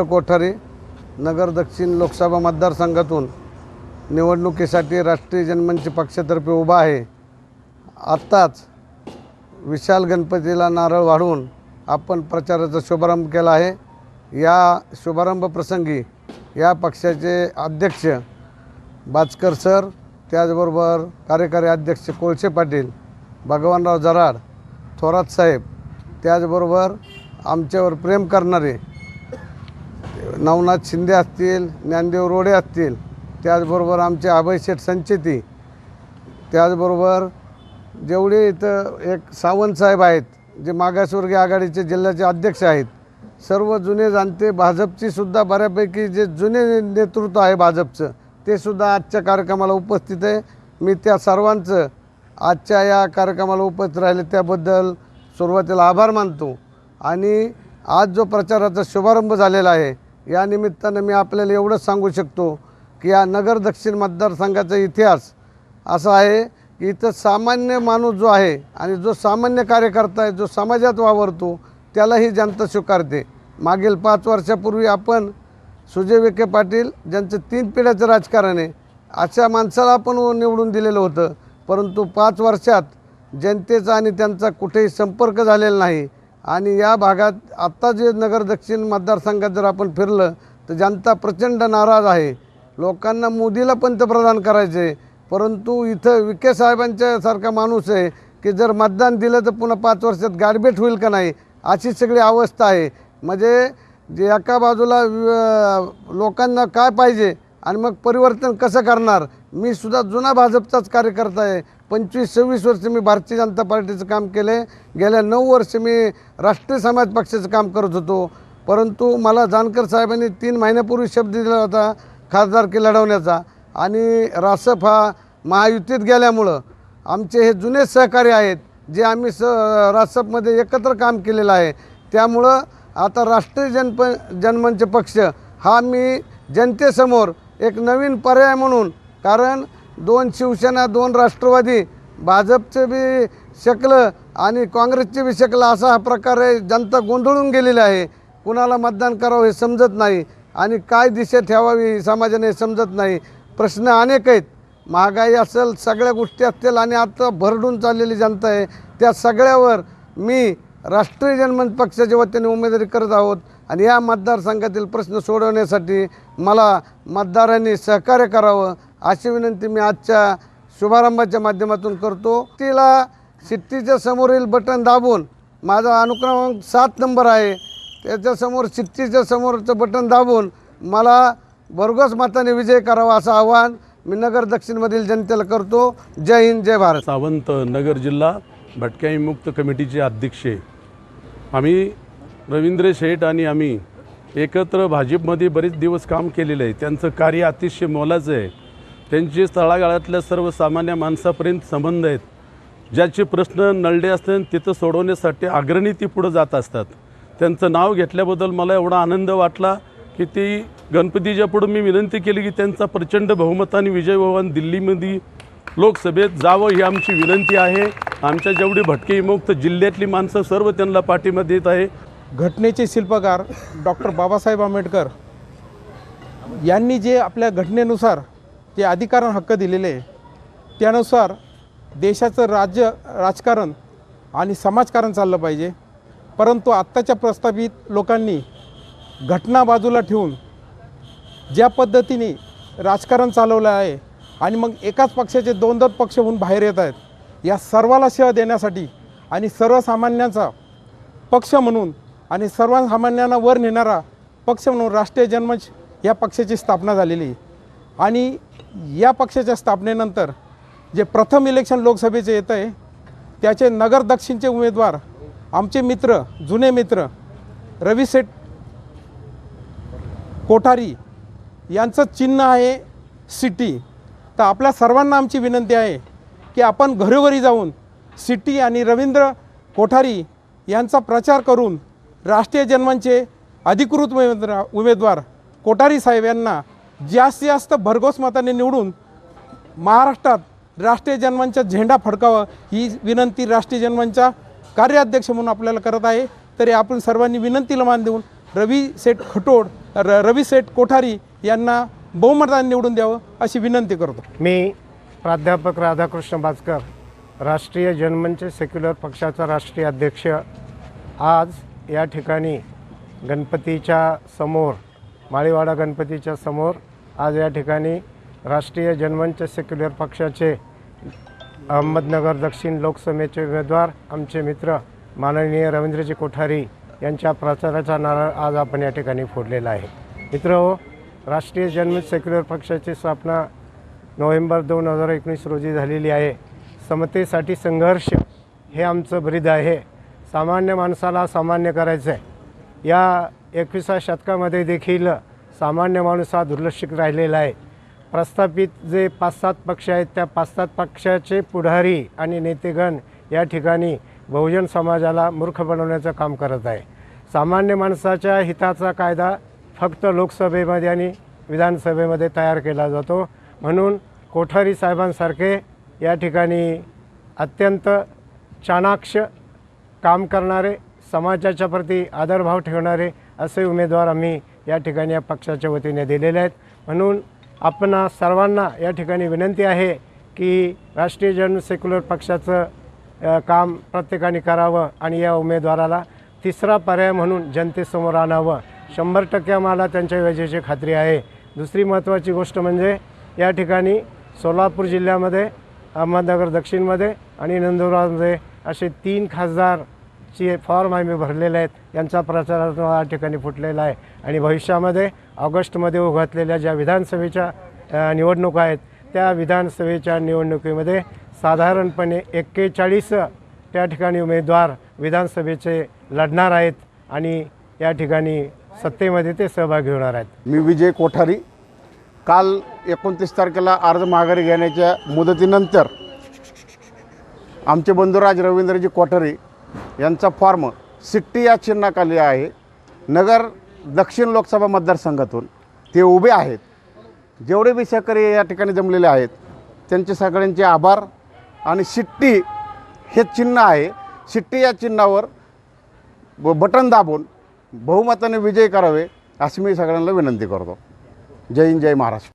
मी रवींद्र कोठारे नगर दक्षिण लोकसभा मतदारसंघातून निवडणुकीसाठी राष्ट्रीय जनमंच पक्षातर्फे उभा आहे. आत्ताच विशाल गणपतीला नारळ वाढवून आपण प्रचाराचा शुभारंभ केला आहे. या शुभारंभ प्रसंगी या पक्षाचे अध्यक्ष बाचकर सर त्याचबरोबर कार्यकारी अध्यक्ष कोळसे पाटील भगवानराव जराड थोरात साहेब त्याचबरोबर आमच्यावर प्रेम करणारे नवनाथ शिंदे असतील ज्ञानदेव रोडे असतील त्याचबरोबर आमचे अभय शेठ संचेती त्याचबरोबर जेवढे इथं एक सावंत साहेब आहेत जे मागासवर्गीय आघाडीचे जिल्ह्याचे अध्यक्ष आहेत सर्व जुने जाणते. भाजपचीसुद्धा बऱ्यापैकी जे जुने नेतृत्व आहे भाजपचं ते सुद्धा आजच्या कार्यक्रमाला उपस्थित आहे. मी त्या सर्वांचं आजच्या या कार्यक्रमाला उपस्थित राहिले त्याबद्दल सुरुवातीला आभार मानतो. आणि आज जो प्रचाराचा शुभारंभ झालेला आहे या निमित्तानं मी आपल्याला एवढंच सांगू शकतो की या नगर दक्षिण मतदारसंघाचा इतिहास असा आहे की इथं सामान्य माणूस जो आहे आणि जो सामान्य कार्यकर्ता आहे जो समाजात वावरतो त्यालाही जनता स्वीकारते. मागील पाच वर्षापूर्वी आपण सुजय विखे पाटील ज्यांचं तीन पिढ्याचं राजकारण आहे अशा माणसाला आपण निवडून दिलेलं होतं. परंतु पाच वर्षात जनतेचा आणि त्यांचा कुठेही संपर्क झालेला नाही. आणि या भागात आत्ता जे नगर दक्षिण मतदारसंघात जर आपण फिरलं तर जनता प्रचंड नाराज आहे. लोकांना मोदीला पंतप्रधान करायचे परंतु इथं विखे साहेबांच्यासारखा माणूस आहे की जर मतदान दिलं तर पुन्हा पाच वर्षात गारबेट होईल का नाही? अशी सगळी अवस्था आहे. म्हणजे जे एका बाजूला लोकांना काय पाहिजे आणि मग परिवर्तन कसं करणार? मी सुद्धा जुना भाजपचाच कार्यकर्ता आहे. पंचवीस सव्वीस वर्ष मी भारतीय जनता पार्टीचं काम केलं आहे गेल्या नऊ वर्ष मी राष्ट्रीय समाज पक्षाचं काम करत होतो. परंतु मला जानकर साहेबांनी तीन महिन्यापूर्वी शब्द दिला होता खासदारकी लढवण्याचा. आणि रासप हा महायुतीत गेल्यामुळं आमचे हे जुने सहकारी आहेत जे आम्ही स रासपमध्ये एकत्र काम केलेलं आहे. त्यामुळं आता राष्ट्रीय जनप जनमंच पक्ष हा मी जनतेसमोर एक नवीन पर्याय म्हणून कारण दोन शिवसेना दोन राष्ट्रवादी. भाजपचे बी शकलं आणि काँग्रेसचे बी शकलं. असा हा प्रकारे जनता गोंधळून गेलेली आहे. कुणाला मतदान करावं हे समजत नाही. आणि काय दिशा ठेवावी समाजाने हे समजत नाही. प्रश्न अनेक आहेत. महागाई असेल सगळ्या गोष्टी असतील आणि आता भरडून चाललेली जनता आहे. त्या सगळ्यावर मी राष्ट्रीय जनमंच पक्षाच्या वतीने उमेदवारी करत आहोत. आणि या मतदारसंघातील प्रश्न सोडवण्यासाठी मला मतदारांनी सहकार्य करावं. अशी विनंती मी आजच्या शुभारंभाच्या माध्यमातून करतो. तिला शिट्टीच्या समोरील बटन दाबून माझा अनुक्रमांक सात नंबर आहे. त्याच्यासमोर शिट्टीच्या समोरचं बटन दाबून मला भरघोस मताने विजय करावा असं आव्हान मी नगर दक्षिणमधील जनतेला करतो. जय हिंद जय भारत. सावंत नगर जिल्हा भटक्याई मुक्त कमिटीचे अध्यक्ष. आम्ही रवींद्र शेठ आणि आम्ही एकत्र भाजपमध्ये बरेच दिवस काम केलेलं आहे. त्यांचं कार्य अतिशय मोलाचं आहे. त्यांचे तळागाळातल्या सर्वसामान्य माणसापर्यंत संबंध आहेत. ज्याचे प्रश्न नळले असतात तिथं सोडवण्यासाठी अग्रणी ती पुढं जात असतात. त्यांचं नाव घेतल्याबद्दल मला एवढा आनंद वाटला की ती गणपतीच्या पुढं मी विनंती केली की त्यांचा प्रचंड बहुमताने विजय भवन दिल्लीमध्ये लोकसभेत जावं ही आमची विनंती आहे. आमच्या जेवढी भटके विमुक्त जिल्ह्यातली माणसं सर्व त्यांना पाठिंबा देत आहे. घटनेचे शिल्पकार डॉक्टर बाबासाहेब आंबेडकर यांनी जे आपल्या घटनेनुसार जे अधिकारण हक्क दिलेले आहे त्यानुसार देशाचं राज्य राजकारण आणि समाजकारण चाललं पाहिजे. परंतु आत्ताच्या प्रस्थापित लोकांनी घटना बाजूला ठेवून ज्या पद्धतीने राजकारण चालवलं आहे आणि मग एकाच पक्षाचे दोन दोन पक्ष होऊन बाहेर येत आहेत या सर्वाला सेवा देण्यासाठी आणि सर्वसामान्यांचा पक्ष म्हणून आणि सर्वसामान्यांना वर नेणारा पक्ष म्हणून राष्ट्रीय जनमंच या पक्षाची स्थापना झालेली आहे. आणि या पक्षाच्या स्थापनेनंतर जे प्रथम इलेक्शन लोकसभेचे येतं आहे त्याचे नगर दक्षिणचे उमेदवार आमचे मित्र जुने मित्र रवी सेठ कोठारी यांचं चिन्ह आहे सिटी. तर आपल्या सर्वांना आमची विनंती आहे की आपण घरोघरी जाऊन सिटी आणि रवींद्र कोठारी यांचा प्रचार करून राष्ट्रीय जन्मांचे अधिकृत उमेदवार उमेदवार कोठारी साहेब यांना जास्तीत जास्त भरघोस मताने निवडून महाराष्ट्रात राष्ट्रीय जन्मांचा झेंडा फडकावा ही विनंती राष्ट्रीय जन्मांच्या कार्याध्यक्ष म्हणून आपल्याला करत आहे. तरी आपण सर्वांनी विनंतीला मान देऊन रवी सेठ खटोड र रवी सेठ कोठारी यांना बहुमताने निवडून द्यावं अशी विनंती करतो. मी प्राध्यापक राधाकृष्ण भास्कर राष्ट्रीय जनमंच सेक्युलर पक्षाचा राष्ट्रीय अध्यक्ष आज या ठिकाणी गणपतीच्या समोर माळीवाडा गणपतीच्या समोर आज या ठिकाणी राष्ट्रीय जनमंच सेक्युलर पक्षाचे अहमदनगर दक्षिण लोकसभेचे उमेदवार आमचे मित्र माननीय रवींद्रजी कोठारी यांच्या प्रचाराचा नारळ आज आपण या ठिकाणी फोडलेला आहे. मित्र हो, राष्ट्रीय जनमत सेक्युलर पक्षाची स्थापना नोव्हेंबर दोन हजार एकोणीस रोजी झालेली आहे. समतेसाठी संघर्ष हे आमचं ब्रीद आहे. सामान्य माणसाला सामान्य करायचं आहे या एकविसा शतकामध्ये देखील सामान्य माणूस हा दुर्लक्षित राहिलेला आहे. प्रस्थापित जे पाच सात पक्ष आहेत त्या पाच सात पक्षाचे पुढारी आणि नेतेगण या ठिकाणी बहुजन समाजाला मूर्ख बनवण्याचं काम करत आहे. सामान्य माणसाच्या हिताचा कायदा फक्त लोकसभेमध्ये आणि विधानसभेमध्ये तयार केला जातो. म्हणून कोठारी साहेबांसारखे या ठिकाणी अत्यंत चाणाक्ष काम करणारे समाजाच्या प्रती आदरभाव ठेवणारे असे उमेदवार आम्ही या ठिकाणी या पक्षाच्या वतीने दिलेले आहेत. म्हणून आपण सर्वांना या ठिकाणी विनंती आहे की राष्ट्रीय जन सेक्युलर पक्षाचं काम प्रत्येकाने करावं आणि या उमेदवाराला तिसरा पर्याय म्हणून जनतेसमोर आणावं. शंभर टक्के आम्हाला त्यांच्या विजयाची खात्री आहे. दुसरी महत्त्वाची गोष्ट म्हणजे या ठिकाणी सोलापूर जिल्ह्यामध्ये अहमदनगर दक्षिणमध्ये आणि नंदुरबारमध्ये असे तीन खासदार चे फॉर्म आम्ही भरलेले आहेत. यांचा प्रचार या ठिकाणी फुटलेला आहे. आणि भविष्यामध्ये ऑगस्टमध्ये उघडलेल्या ज्या विधानसभेच्या निवडणुका आहेत त्या विधानसभेच्या निवडणुकीमध्ये साधारणपणे एक्केचाळीस त्या ठिकाणी उमेदवार विधानसभेचे लढणार आहेत आणि या ठिकाणी सत्तेमध्ये ते सहभागी होणार आहेत. मी विजय कोठारी. काल एकोणतीस तारखेला अर्ज माघारी घेण्याच्या मुदतीनंतर आमचे बंधुराज रवींद्रजी कोठारी यांचा फॉर्म सिट्टी या चिन्हाखाली आहे. नगर दक्षिण लोकसभा मतदारसंघातून ते उभे आहेत. जेवढे बी सहकारी या ठिकाणी जमलेले आहेत त्यांचे सगळ्यांचे आभार आणि शिट्टी हे चिन्ह आहे. शिट्टी या चिन्हावर ब बटन दाबून बहुमताने विजय करावे अशी मी सगळ्यांना विनंती करतो. जय हिंद जय महाराष्ट्र.